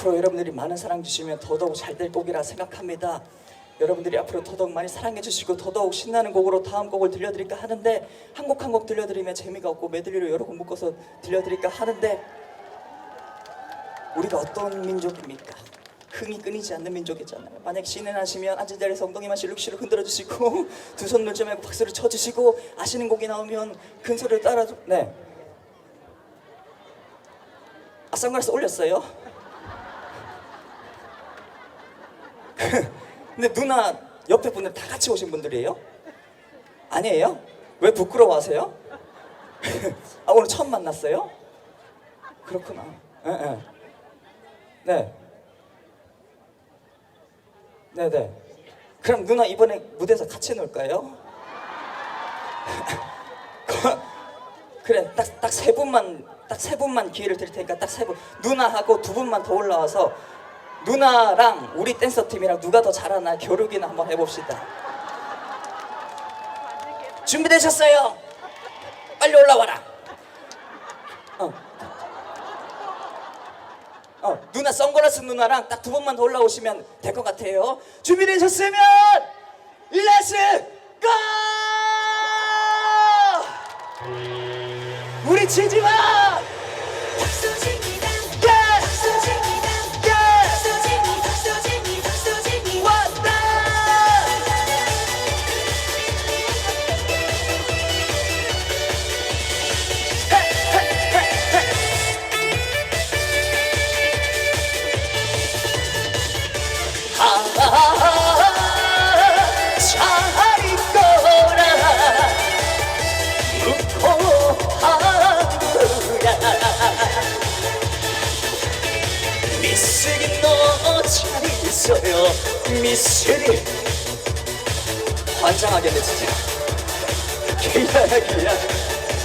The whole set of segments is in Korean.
앞으로 여러분들이 많은 사랑 주시면 더더욱 잘 될 곡이라 생각합니다. 여러분들이 앞으로 더더욱 많이 사랑해 주시고 더더욱 신나는 곡으로 다음 곡을 들려드릴까 하는데 한 곡 한 곡 들려드리면 재미가 없고 메들리로 여러 곡 묶어서 들려드릴까 하는데 우리가 어떤 민족입니까? 흥이 끊이지 않는 민족이잖아요. 만약 신이 나시면 앉은 자리에서 엉덩이만 실룩실룩 흔들어 주시고 두 손 놀지 말고 박수를 쳐 주시고 아시는 곡이 나오면 큰 소리를 따라 주... 네. 아 선글라스 올렸어요? 근데 누나 옆에 분들 다 같이 오신 분들이에요? 아니에요? 왜 부끄러워하세요? 아 오늘 처음 만났어요? 그렇구나. 예, 예. 네. 네네. 그럼 누나 이번에 무대에서 같이 놀까요? 그래 딱 딱 세 분만 딱 세 분만 기회를 드릴 테니까 딱 세 분 누나하고 두 분만 더 올라와서 누나랑 우리 댄서 팀이랑 누가 더 잘하나 겨루기나 한번 해봅시다. 준비되셨어요? 빨리 올라와라. 어. 어, 누나 선글라스 누나랑 딱 두 번만 더 올라오시면 될 것 같아요. 준비되셨으면 렛츠 고! 우리 치지 마! 있어요 미쓰기 환장하겠네 진짜 기다기야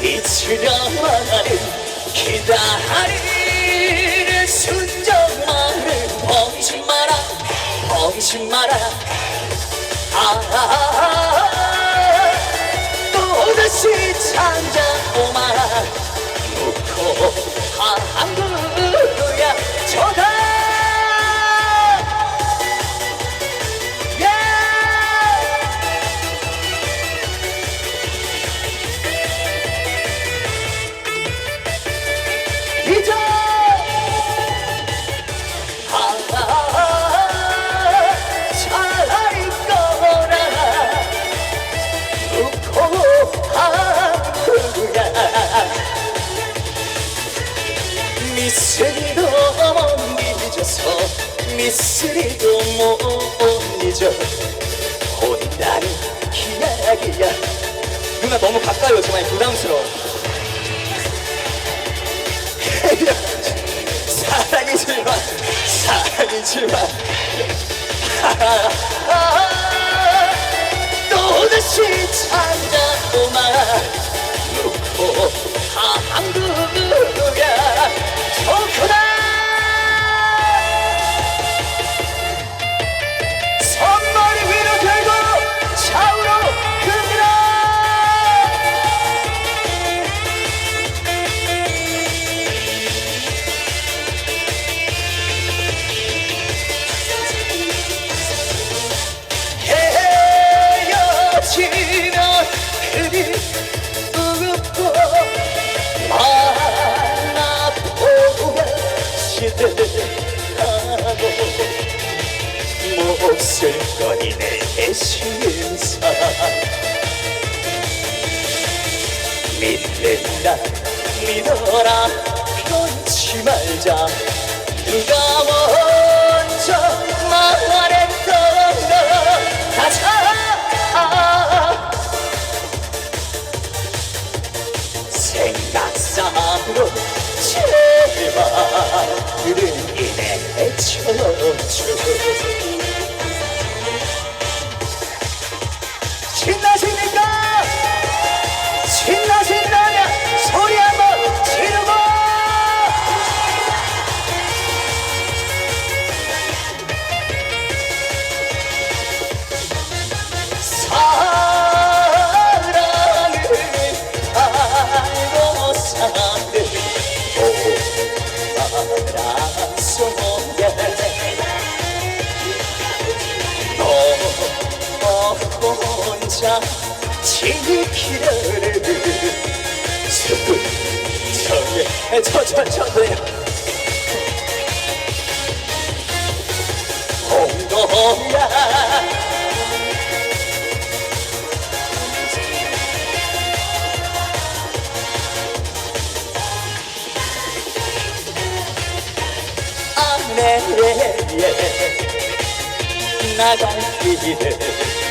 잊으려만은 기다리는 순정만을 범치 마라 범치 마라. 아 또다시 찾아오마 묻고 한국야 저다 미스리도 못 잊어서 미스리도 못 잊어 혼나는 기약이야. 누나 너무 가까이 오지 마요 부담스러워. 사랑이지만 사랑이지만 지면 그리 웃고 만나보면 시들하고 몹쓸 거리네 신사. 믿는다 믿어라. 변치 말자. 누가 먼저 말했던가. 가자 인해 쳐 지키려는 수분 정에 저저저도요 홍도야. 아내에 나갈 길에